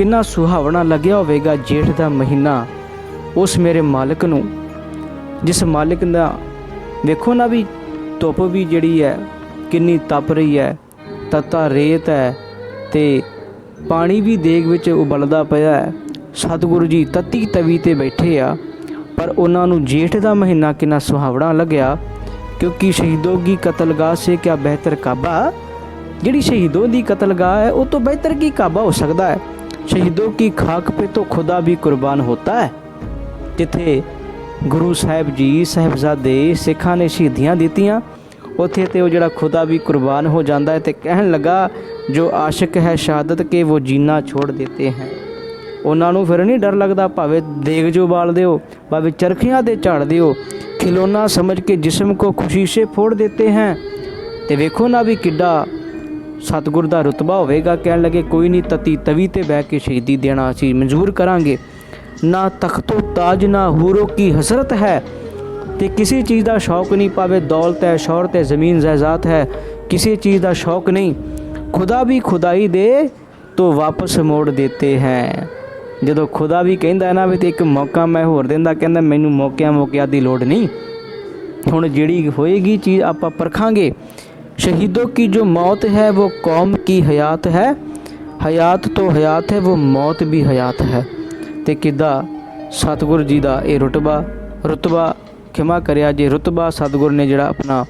ਕਿੰਨਾ ਸੁਹਾਵਣਾ ਲੱਗਿਆ ਹੋਵੇਗਾ ਜੇਠ ਦਾ ਮਹੀਨਾ ਉਸ ਮੇਰੇ ਮਾਲਕ ਨੂੰ। ਜਿਸ ਮਾਲਕ ਦਾ ਵੇਖੋ ਨਾ ਵੀ ਧੁੱਪ ਵੀ ਜਿਹੜੀ ਹੈ, ਕਿੰਨੀ ਤਪ ਰਹੀ ਹੈ, ਤਤਾ ਰੇਤ ਹੈ ਤੇ ਪਾਣੀ ਵੀ ਦੇਗ ਵਿੱਚ ਉਬਲਦਾ ਪਿਆ ਹੈ। ਸਤਿਗੁਰੂ ਜੀ ਤਤੀ ਤਵੀ ਤੇ ਬੈਠੇ ਆ, ਪਰ ਉਹਨਾਂ ਨੂੰ ਜੇਠ ਦਾ ਮਹੀਨਾ ਕਿੰਨਾ ਸੁਹਾਵਣਾ ਲੱਗਿਆ, ਕਿਉਂਕਿ ਸ਼ਹੀਦੋਂ ਦੀ ਕਤਲਗਾਹ ਸੇ ਕਿਆ ਬਿਹਤਰ ਕਾਬਾ? ਜਿਹੜੀ ਸ਼ਹੀदों ਦੀ ਕਤਲਗਾਹ ਹੈ, ਉਹ ਤੋਂ ਬਿਹਤਰ ਕੀ ਕਾਬਾ ਹੋ ਸਕਦਾ ਹੈ? ਸ਼ਹੀਦੋ ਕੀ ਖਾਕ ਪੇ तो ਖੁਦਾ ਵੀ ਕੁਰਬਾਨ ਹੋਤਾ ਹੈ ਜਿੱਥੇ ਗੁਰੂ ਸਾਹਿਬ ਜੀ ਸਹਿਬਜ਼ਾਦੇ ਸਿੱਖਾਂ ਨੇ ਸ਼ਹੀਦੀਆਂ ਦਿੱਤੀਆਂ ਉਥੇ ਤੇ ਉਹ ਜਿਹੜਾ ਖੁਦਾ ਵੀ ਕੁਰਬਾਨ ਹੋ ਜਾਂਦਾ ਹੈ ਤੇ ਕਹਿਣ ਲੱਗਾ ਜੋ ਆਸ਼ਿਕ ਹੈ ਸ਼ਹਾਦਤ ਕੇ ਉਹ ਜੀਨਾ ਛੋੜ ਦਿੱਤੇ ਹੈ ਉਹਨਾਂ ਨੂੰ ਫਿਰ ਨਹੀਂ ਡਰ ਲੱਗਦਾ ਭਾਵੇਂ ਦੇਗ ਜੋ ਬਾਲ ਦਿਓ ਭਾਵੇਂ ਚਰਖੀਆਂ ਤੇ ਝਾੜ ਦਿਓ ਖਿਲੋਨਾ ਸਮਝ ਕੇ ਜਿਸਮ ਕੋ ਖੁਸ਼ੀ ਸੇ ਫੋੜ ਦਿੱਤੇ ਹੈ ਤੇ ਵੇਖੋ ਨਾ ਵੀ ਕਿੱਡਾ ਸਤਿਗੁਰ ਦਾ ਰਤਬਾ ਹੋਵੇਗਾ। ਕਹਿਣ ਲੱਗੇ, ਕੋਈ ਨਹੀਂ, ਤਤੀ ਤਵੀ ਤੇ ਬਹਿ ਕੇ ਸ਼ਹੀਦੀ ਦੇਣਾ ਅਸੀਂ ਮਨਜ਼ੂਰ ਕਰਾਂਗੇ। ਨਾ ਤਖਤੋ ਤਾਜ, ਨਾ ਹੂਰੋ ਕੀ ਹਸਰਤ ਹੈ। ਤੇ ਕਿਸੇ ਚੀਜ਼ ਦਾ ਸ਼ੌਕ ਨਹੀਂ ਪਾਵੇ ਦੌਲਤ ਹੈ ਸ਼ੌਹਰਤ ਹੈ ਜ਼ਮੀਨ ਜਾਇਦਾਦ ਹੈ, ਕਿਸੇ ਚੀਜ਼ ਦਾ ਸ਼ੌਕ ਨਹੀਂ। ਖੁਦਾ ਵੀ ਖੁਦਾਈ ਦੇ ਤੋਂ ਵਾਪਸ ਮੋੜ ਦਿੱਤੇ ਹੈ। ਜਦੋਂ ਖੁਦਾ ਵੀ ਕਹਿੰਦਾ ਹੈ ਨਾ ਵੀ ਤੇ ਇੱਕ ਮੌਕਾ ਮੈਂ ਹੋਰ ਦਿੰਦਾ, ਕਹਿੰਦਾ, ਮੈਨੂੰ ਮੌਕਿਆਂ ਮੌਕਿਆਂ ਦੀ ਲੋੜ ਨਹੀਂ। ਹੁਣ ਜਿਹੜੀ ਹੋਏਗੀ ਚੀਜ਼ ਆਪਾਂ ਪਰਖਾਂਗੇ। शहीदों की जो मौत है वो कौम की हयात है ਹਯਾਤ ਤੋਂ ਹਯਾਤ ਹੈ ਉਹ ਮੌਤ ਵੀ ਹਯਾਤ ਹੈ ਤੇ ਕਿੱਦਾਂ ਸਤਿਗੁਰ ਜੀ ਦਾ ਇਹ ਰਤਬਾ ਰਤਬਾ ਖਿਮਾ ਕਰਿਆ ਜੇ ਰਤਬਾ ਸਤਿਗੁਰ ਨੇ ਜਿਹੜਾ ਆਪਣਾ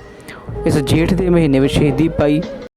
ਇਸ ਜੇਠ ਦੇ ਮਹੀਨੇ ਵਿੱਚ ਸ਼ਹੀਦੀ ਪਾਈ